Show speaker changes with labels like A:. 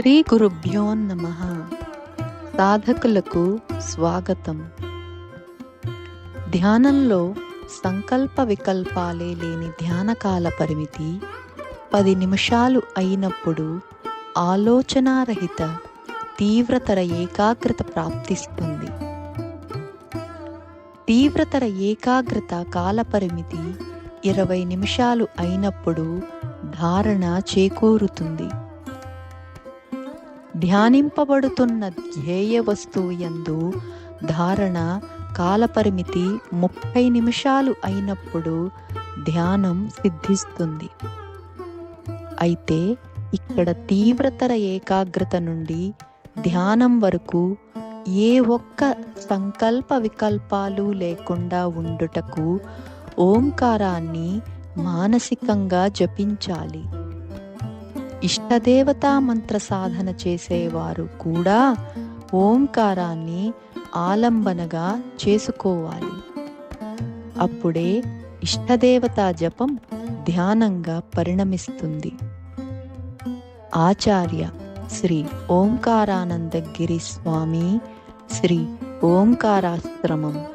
A: శ్రీ గురుభ్యో నమ. సాధకులకు స్వాగతం. ధ్యానంలో సంకల్ప వికల్పాలే లేని ధ్యానకాల పరిమితి పది నిమిషాలు అయినప్పుడు ఆలోచనారహిత తీవ్రతర ఏకాగ్రత ప్రాప్తిస్తుంది. తీవ్రతర ఏకాగ్రత కాల పరిమితి ఇరవై నిమిషాలు అయినప్పుడు ధారణ చేకూరుతుంది. ధ్యానింపబడుతున్న ధ్యేయ వస్తువు యందు ధారణ కాలపరిమితి ముప్పై నిమిషాలు అయినప్పుడు ధ్యానం సిద్ధిస్తుంది. అయితే ఇక్కడ తీవ్రతర ఏకాగ్రత నుండి ధ్యానం వరకు ఏ ఒక్క సంకల్ప వికల్పాలు లేకుండా ఉండుటకు ఓంకారాన్ని మానసికంగా జపించాలి. ఇష్టదేవతా మంత్ర సాధన చేసేవారు కూడా ఓంకారాన్ని ఆలంబనగా చేసుకోవాలి. అప్పుడే ఇష్టదేవతా జపం ధ్యానంగా పరిణమిస్తుంది. ఆచార్య శ్రీ ఓంకారానందగిరి స్వామి శ్రీ ఓంకారాశ్రమం